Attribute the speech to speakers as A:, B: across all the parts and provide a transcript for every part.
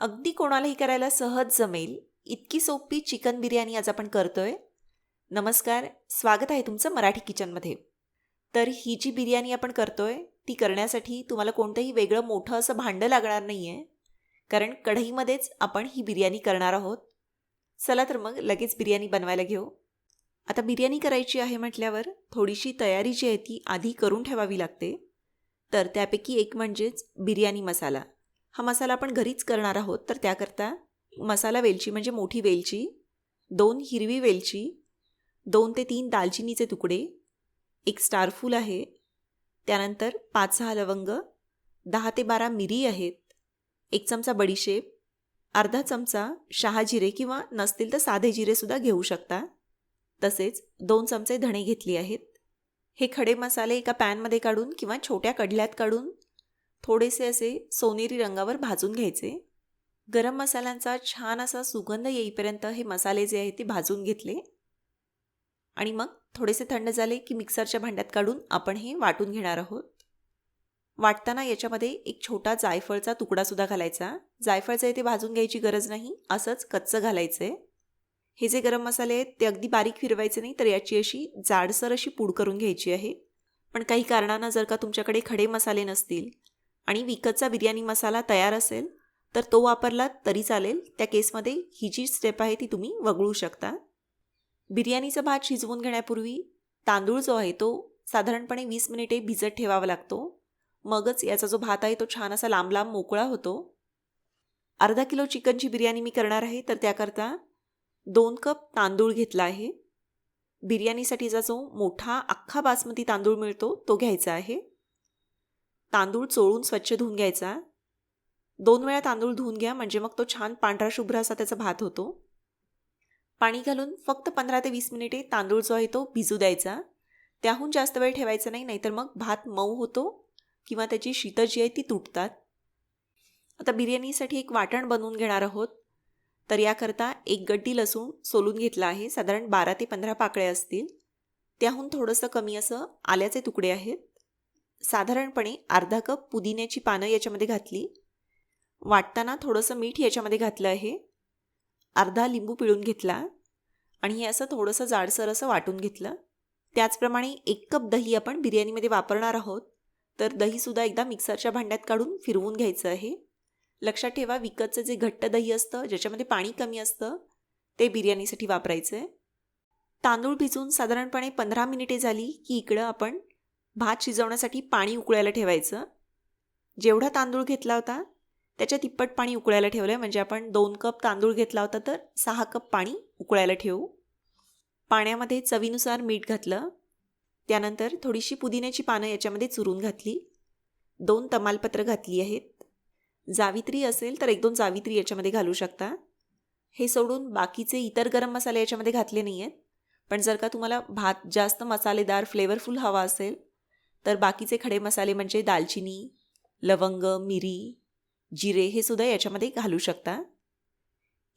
A: अगदी कोणालाही करायला सहज जमेल. इतकी सोपी चिकन बिर्याणी आज आपण करतोय. नमस्कार स्वागत आहे तुमचं मराठी किचनमध्ये. तर ही जी बिर्याणी आपण करतोय ती करण्यासाठी तुम्हाला कोणतंही वेगळं मोठं असं भांडं लागणार नाही आहे कारण कढईमध्येच आपण ही बिर्याणी करणार आहोत. चला तर मग लगेच बिर्याणी बनवायला घेऊ. आता बिर्याणी करायची आहे म्हटल्यावर थोडीशी तयारी जी आहे ती आधी करून ठेवावी लागते. तर त्यापैकी एक म्हणजेच बिर्याणी मसाला. हा मसाला आपण घरीच करणार आहोत तर त्याकरता मसाला वेलची म्हणजे मोठी वेलची दोन हिरवी वेलची दोन ते तीन दालचिनीचे तुकडे एक स्टारफूल आहे त्यानंतर पाच सहा लवंग दहा ते बारा मिरी आहेत एक चमचा बडीशेप अर्धा चमचा शहा जिरे किंवा नसतील तर साधे जिरेसुद्धा घेऊ शकता. तसेच दोन चमचे धणे घेतले आहेत. हे खडे मसाले एका पॅनमध्ये काढून किंवा छोट्या कढल्यात काढून थोडेसे असे सोनेरी रंगावर भाजून घ्यायचे. गरम मसाल्यांचा छान असा सुगंध येईपर्यंत हे मसाले जे आहेत ते भाजून घेतले. आणि मग थोडेसे थंड झाले की मिक्सरच्या भांड्यात काढून आपण हे वाटून घेणार आहोत. वाटताना याच्यामध्ये एक छोटा जायफळचा तुकडासुद्धा घालायचा. जायफळचं ते भाजून घ्यायची गरज नाही असंच कच्चं घालायचं आहे हे जे गरम मसाले आहेत ते अगदी बारीक फिरवायचे नाही तर याची अशी जाडसर अशी पूड करून घ्यायची आहे. पण काही कारणानं जर का तुमच्याकडे खडे मसाले नसतील आणि विकतचा बिर्याणी मसाला तयार असेल तर तो वापरला तरी चालेल. त्या केसमध्ये ही जी स्टेप आहे ती तुम्ही वगळू शकता. बिर्याणीचा भात शिजवून घेण्यापूर्वी तांदूळ जो आहे तो साधारणपणे वीस मिनिटे भिजत ठेवावा लागतो. मगच याचा जो भात आहे तो छान असा लांब लांब मोकळा होतो. अर्धा किलो चिकनची बिर्याणी मी करणार आहे तर त्याकरता दोन कप तांदूळ घेतला आहे. बिर्याणीसाठीचा जो मोठा अख्खा बासमती तांदूळ मिळतो तो घ्यायचा आहे. तांदूळ चोळून स्वच्छ धुवून घ्यायचा. दोन वेळा तांदूळ धुवून घ्या म्हणजे मग तो छान पांढरा शुभ्र असा त्याचा भात होतो. पाणी घालून फक्त पंधरा ते वीस मिनिटे तांदूळ जो आहे तो भिजू द्यायचा. त्याहून जास्त वेळ ठेवायचा नाही नाहीतर मग भात मऊ होतो किंवा त्याची शीतं जी आहे ती तुटतात. आता बिर्याणीसाठी एक वाटण बनवून घेणार आहोत. तर याकरता एक गड्डी लसूण सोलून घेतला आहे साधारण बारा ते पंधरा पाकळे असतील. त्याहून थोडंसं कमी असं आल्याचे तुकडे आहेत. साधारणपणे अर्धा कप पुदिन्याची पानं याच्यामध्ये घातली. वाटताना थोडंसं मीठ याच्यामध्ये घातलं आहे. अर्धा लिंबू पिळून घेतला आणि हे असं थोडंसं जाडसर असं वाटून घेतलं. त्याचप्रमाणे एक कप दही आपण बिर्याणीमध्ये वापरणार आहोत. तर दहीसुद्धा एकदा मिक्सरच्या भांड्यात काढून फिरवून घ्यायचं आहे. लक्षात ठेवा विकतचं जे घट्ट दही असतं ज्याच्यामध्ये पाणी कमी असतं ते बिर्याणीसाठी वापरायचं आहे तांदूळ भिजून साधारणपणे पंधरा मिनिटे झाली की इकडं आपण भात शिजवण्यासाठी पाणी उकळायला ठेवायचं. जेवढा तांदूळ घेतला होता त्याच्या तिप्पट पाणी उकळायला ठेवलं आहे म्हणजे आपण दोन कप तांदूळ घेतला होता तर सहा कप पाणी उकळायला ठेवू. पाण्यामध्ये चवीनुसार मीठ घातलं. त्यानंतर थोडीशी पुदिन्याची पानं याच्यामध्ये चुरून घातली. दोन तमालपत्र घातली आहेत. जावित्री असेल तर एक दोन जावित्री याच्यामध्ये घालू शकता. हे सोडून बाकीचे इतर गरम मसाले याच्यामध्ये घातले नाही आहेत पण जर का तुम्हाला भात जास्त मसालेदार फ्लेवरफुल हवा असेल तर बाकीचे खडे मसाले म्हणजे दालचिनी लवंग मिरी जिरे हे सुद्धा याच्यामध्ये घालू शकता.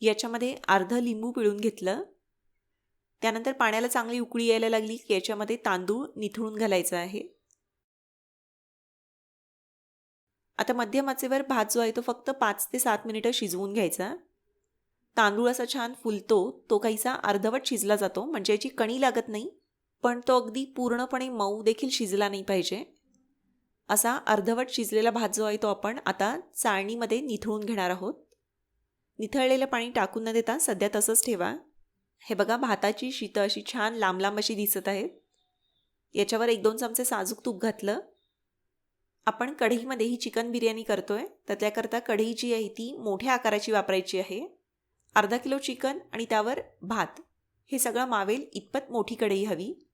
A: याच्यामध्ये अर्धं लिंबू पिळून घेतलं. त्यानंतर पाण्याला चांगली उकळी यायला लागली की याच्यामध्ये तांदूळ निथळून घालायचा आहे. आता मध्यम आचेवर भात जो आहे तो फक्त पाच ते सात मिनिटं शिजवून घ्यायचा. तांदूळ असा छान फुलतो तो काहीसा अर्धवट शिजला जातो म्हणजे याची कणी लागत नाही. पण तो अगदी पूर्णपणे मऊ देखील शिजला नाही पाहिजे. असा अर्धवट शिजलेला भात जो आहे तो आपण आता चाळणीमध्ये निथळून घेणार आहोत. निथळलेलं पाणी टाकून न देता सध्या तसंच ठेवा. हे बघा भाताची शीतं अशी छान लांब लांब अशी दिसत आहेत. याच्यावर एक दोन चमचे साजूक तूप घातलं. आपण कढईमध्ये ही चिकन बिर्याणी करतो आहे तर त्याकरता कढई जी आहे ती मोठ्या आकाराची वापरायची आहे. अर्धा किलो चिकन आणि त्यावर भात. हे सगळं मावेल इतपत मोठी कढई हवी.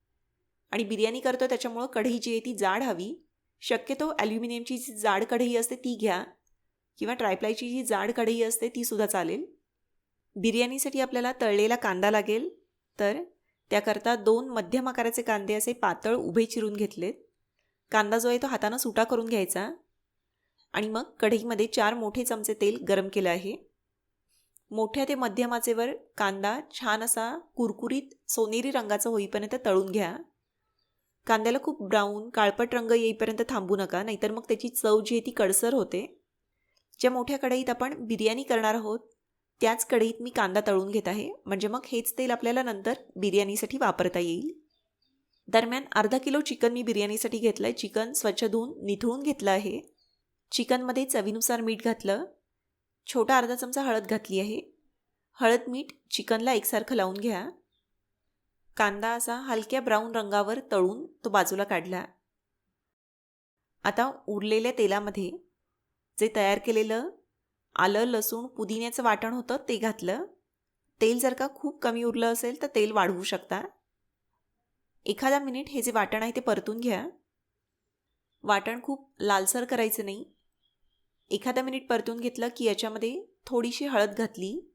A: आणि बिर्याणी करतो त्याच्यामुळं कढई जी आहे ती जाड हवी. शक्यतो ॲल्युमिनियमची जी जाड कढई असते ती घ्या. किंवा ट्रायप्लायची जी जाड कढई असते तीसुद्धा चालेल. बिर्याणीसाठी आपल्याला तळलेला कांदा लागेल. तर त्याकरता दोन मध्यम आकाराचे कांदे असे पातळ उभे चिरून घेतलेत. कांदा जो आहे तो हातानं सुटा करून घ्यायचा. आणि मग कढईमध्ये चार मोठे चमचे तेल गरम केलं आहे. मोठ्या ते मध्यमाचेवर कांदा छान असा कुरकुरीत सोनेरी रंगाचा होईपर्यंत तळून घ्या. कांद्याला खूप ब्राऊन काळपट रंग येईपर्यंत थांबू नका नाहीतर मग त्याची चव जी आहे ती कडसर होते. ज्या मोठ्या कढईत आपण बिर्याणी करणार आहोत त्याच कढईत मी कांदा तळून घेत आहे. म्हणजे मग हेच तेल आपल्याला नंतर बिर्याणीसाठी वापरता येईल. दरम्यान अर्धा किलो चिकन मी बिर्याणीसाठी घेतलं आहे चिकन स्वच्छ धुवून निथळून घेतलं आहे. चिकनमध्ये चवीनुसार मीठ घातलं. छोटा अर्धा चमचा हळद घातली आहे. हळद मीठ चिकनला एकसारखं लावून घ्या. कांदा असा हलक्या ब्राऊन रंगावर तळून तो बाजूला काढला. आता उरलेल्या तेलामध्ये जे तयार केलेलं आलं लसूण पुदिन्याचं वाटण होतं ते घातलं. तेल जर का खूप कमी उरलं असेल तर तेल वाढवू शकता. एखादा मिनिट हे जे वाटण आहे ते परतून घ्या. वाटण खूप लालसर करायचं नाही. एखादा मिनिट परतून घेतलं की याच्यामध्ये थोडीशी हळद घातली.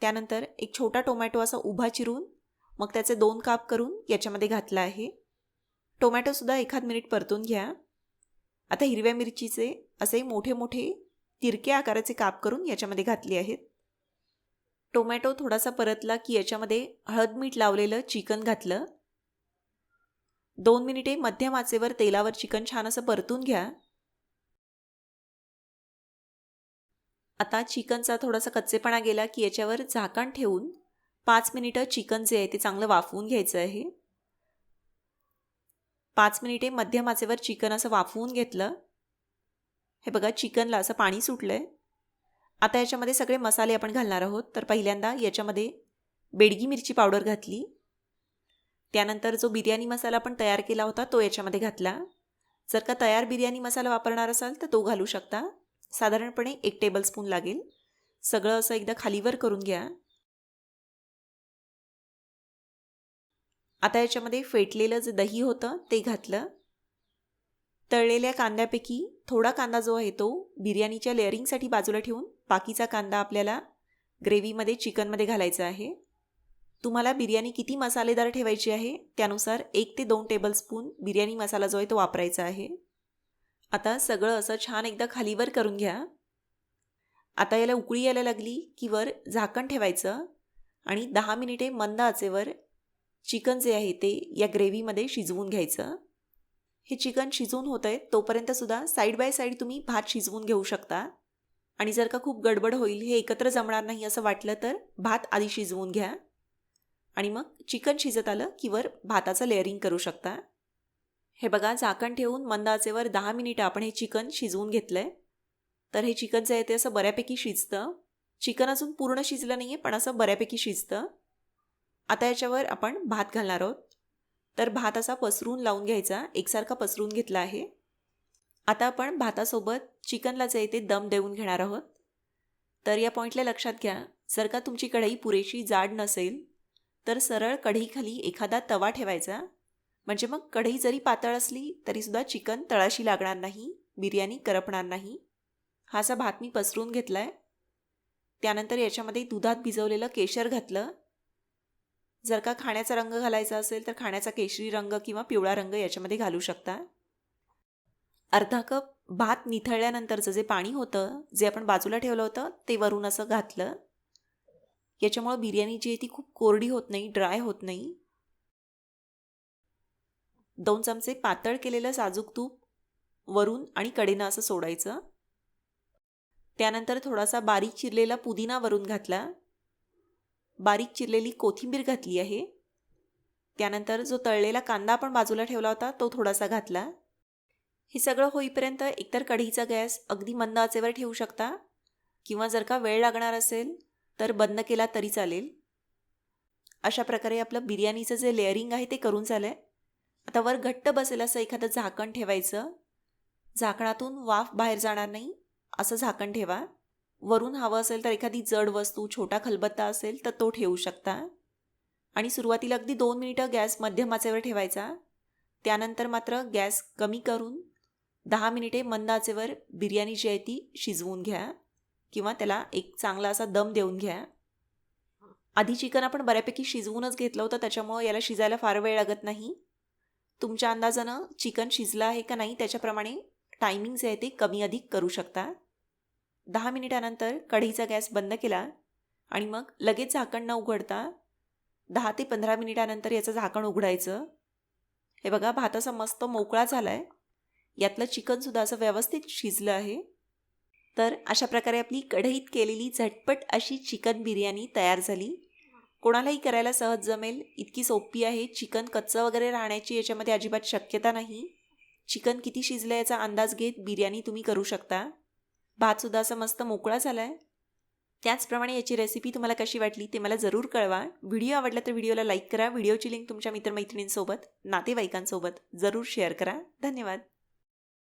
A: त्यानंतर एक छोटा टोमॅटो असा उभा चिरून मग त्याचे दोन काप करून याच्यामध्ये घातला आहे. टोमॅटोसुद्धा एखाद मिनिट परतून घ्या. आता हिरव्या मिरचीचे असे मोठे मोठे तिरक्या आकाराचे काप करून याच्यामध्ये घातले आहेत. टोमॅटो थोडासा परतला की याच्यामध्ये हळद मीठ लावलेलं चिकन घातलं. दोन मिनिटे मध्यम आचेवर तेलावर चिकन छान असं परतून घ्या. आता चिकनचा थोडासा कच्चेपणा गेला की याच्यावर झाकण ठेवून पाच मिनिटं चिकन जे आहे ते चांगलं वाफवून घ्यायचं आहे. पाच मिनिटे मध्यम आचेवर चिकन असं वाफवून घेतलं. हे बघा चिकनला असं पाणी सुटलं आहे आता याच्यामध्ये सगळे मसाले आपण घालणार आहोत. तर पहिल्यांदा याच्यामध्ये बेडगी मिरची पावडर घातली. त्यानंतर जो बिर्याणी मसाला आपण तयार केला होता तो याच्यामध्ये घातला. जर का तयार बिर्याणी मसाला वापरणार असाल तर तो घालू शकता. साधारणपणे एक टेबलस्पून लागेल. सगळं असं एकदा खालीवर करून घ्या. आता याच्यामध्ये फेटलेलं जे दही होतं ते घातलं. तळलेल्या कांद्यापैकी थोडा कांदा जो आहे तो बिर्याणीच्या लेअरिंगसाठी बाजूला ठेवून बाकीचा कांदा आपल्याला ग्रेव्हीमध्ये चिकनमध्ये घालायचा आहे. तुम्हाला बिर्याणी किती मसालेदार ठेवायची आहे त्यानुसार एक ते दोन टेबलस्पून बिर्याणी मसाला जो आहे तो वापरायचा आहे. आता सगळं असं छान एकदा खालीवर करून घ्या. आता याला उकळी यायला लागली की वर झाकण ठेवायचं आणि दहा मिनिटे मंद आचेवर चिकन जे आहे ते या ग्रेव्हीमध्ये शिजवून घ्यायचं. हे चिकन शिजवून होतं आहे तोपर्यंतसुद्धा साईड बाय साईड तुम्ही भात शिजवून घेऊ शकता. आणि जर का खूप गडबड होईल हे एकत्र जमणार नाही असं वाटलं तर भात आधी शिजवून घ्या. आणि मग चिकन शिजत आलं की वर भाताचं लेअरिंग करू शकता. हे बघा झाकण ठेवून मंद आचेवर दहा मिनिटं आपण हे चिकन शिजवून घेतलं आहे तर हे चिकन जे आहे ते असं बऱ्यापैकी शिजतं. चिकन अजून पूर्ण शिजलं नाही आहे पण असं बऱ्यापैकी शिजतं. आता याच्यावर आपण भात घालणार आहोत. तर भात असा पसरून लावून घ्यायचा. एकसारखा पसरून घेतला आहे. आता आपण भातासोबत चिकनला जे आहे ते दम देऊन घेणार आहोत. तर या पॉईंटला लक्षात घ्या. जर का तुमची कढई पुरेशी जाड नसेल तर सरळ कढईखाली एखादा तवा ठेवायचा. म्हणजे मग कढई जरी पातळ असली तरीसुद्धा चिकन तळाशी लागणार नाही बिर्याणी करपणार नाही. हा असा भात मी पसरून घेतला आहे त्यानंतर याच्यामध्ये दुधात भिजवलेलं केशर घातलं. जर का खाण्याचा रंग घालायचा असेल तर खाण्याचा केशरी रंग किंवा पिवळा रंग याच्यामध्ये घालू शकता. अर्धा कप भात निथळल्यानंतरचं जे पाणी होतं जे आपण बाजूला ठेवलं होतं ते वरून असं घातलं. याच्यामुळं बिर्याणी जी आहे ती खूप कोरडी होत नाही ड्राय होत नाही. दोन चमचे पातळ केलेलं साजूक तूप वरून आणि कडेनं असं सोडायचं. त्यानंतर थोडासा बारीक चिरलेला पुदिना वरून घातला. बारीक चिरलेली कोथिंबीर घातली आहे. त्यानंतर जो तळलेला कांदा आपण बाजूला ठेवला होता तो थोडासा घातला. हे सगळं होईपर्यंत एकतर कढईचा गॅस अगदी मंद आचेवर ठेवू शकता किंवा जर का वेळ लागणार असेल तर बंद केला तरी चालेल. अशा प्रकारे आपलं बिर्याणीचं जे लेअरिंग आहे ते करून झालं आहे आता वर घट्ट बसेल असं एखादं झाकण ठेवायचं. झाकणातून वाफ बाहेर जाणार नाही असं झाकण ठेवा. वरून हवं असेल तर एखादी जड वस्तू छोटा खलबत्ता असेल तर तो ठेवू शकता. आणि सुरुवातीला अगदी दोन मिनिटं गॅस मध्यम आचेवर ठेवायचा. त्यानंतर मात्र गॅस कमी करून दहा मिनिटे मंद आचेवर बिर्याणी जी आहे ती शिजवून घ्या किंवा त्याला एक चांगला असा दम देऊन घ्या. आधी चिकन आपण बऱ्यापैकी शिजवूनच घेतलं होतं त्याच्यामुळं याला शिजायला फार वेळ लागत नाही. तुमच्या अंदाजानं चिकन शिजलं आहे का नाही त्याच्याप्रमाणे टायमिंग जे आहे ते कमी अधिक करू शकता. दहा मिनिटानंतर कढईचा गॅस बंद केला आणि मग लगेच झाकण न उघडता दहा ते पंधरा मिनिटानंतर याचं झाकण उघडायचं. हे बघा भात असा मस्त मोकळा झाला आहे यातलं चिकनसुद्धा असं व्यवस्थित शिजलं आहे. तर अशा प्रकारे आपली कढईत केलेली झटपट अशी चिकन बिर्याणी तयार झाली. कोणालाही करायला सहज जमेल. इतकी सोपी आहे. चिकन कच्चं वगैरे राहण्याची याच्यामध्ये अजिबात शक्यता नाही. चिकन किती शिजलं याचा अंदाज घेत बिर्याणी तुम्ही करू शकता. भातसुद्धा असा मस्त मोकळा झाला आहे त्याचप्रमाणे याची रेसिपी तुम्हाला कशी वाटली ते मला जरूर कळवा. व्हिडिओ आवडला तर व्हिडिओला लाईक करा. व्हिडिओची लिंक तुमच्या मित्रमैत्रिणींसोबत नातेवाईकांसोबत जरूर शेअर करा. धन्यवाद.